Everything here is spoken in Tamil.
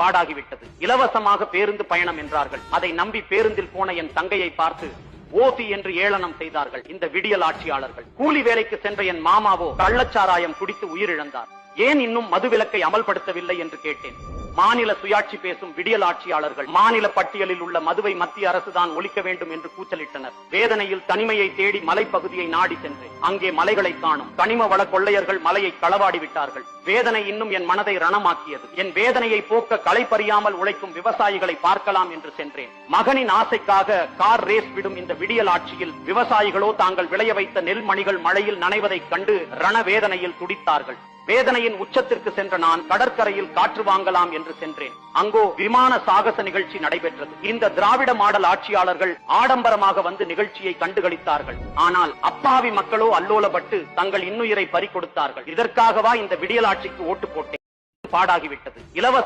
பாடாகிவிட்டது. இலவசமாக பேருந்து பயணம் என்றார்கள். அதை நம்பி பேருந்தில் போன என் தங்கையை பார்த்து ஓசி என்று ஏளனம் செய்தார்கள் இந்த விடியல் ஆட்சியாளர்கள். கூலி வேலைக்கு சென்ற என் மாமாவோ கள்ளச்சாராயம் குடித்து உயிரிழந்தார். ஏன் இன்னும் மதுவிலக்கை அமல்படுத்தவில்லை என்று கேட்டேன். மாநில சுயாட்சி பேசும் விடியல் ஆட்சியாளர்கள் மாநில பட்டியலில் உள்ள மதுவை மத்திய அரசுதான் ஒழிக்க வேண்டும் என்று கூச்சலிட்டனர். வேதனையில் தனிமையை தேடி மலைப்பகுதியை நாடி சென்று அங்கே மலைகளை காணும் கனிம வள கொள்ளையர்கள் மலையை களவாடி விட்டார்கள். வேதனை இன்னும் என் மனதை ரணமாக்கியது. என் வேதனையை போக்க களை பறியாமல் உழைக்கும் விவசாயிகளை பார்க்கலாம் என்று சென்றேன். மகனின் ஆசைக்காக கார் ரேஸ் விடும் இந்த விடியல் ஆட்சியில் விவசாயிகளோ தாங்கள் விளைய வைத்த நெல் மணிகள் மழையில் நனைவதைக் கண்டு ரணவேதனையில் துடித்தார்கள். வேதனையின் உச்சத்திற்கு சென்ற நான் கடற்கரையில் காற்று வாங்கலாம் என்று சென்றேன். அங்கோ விமான சாகச நிகழ்ச்சி நடைபெற்றது. இந்த திராவிட மாடல் ஆட்சியாளர்கள் ஆடம்பரமாக வந்து நிகழ்ச்சியை கண்டுகளித்தார்கள். ஆனால் அப்பாவி மக்களோ அல்லோலப்பட்டு தங்கள் இன்னுயிரை பறி கொடுத்தார்கள் இதற்காகவா இந்த விடியலாட்சிக்கு ஓட்டு போட்டேன். பாடாகிவிட்டது. இலவச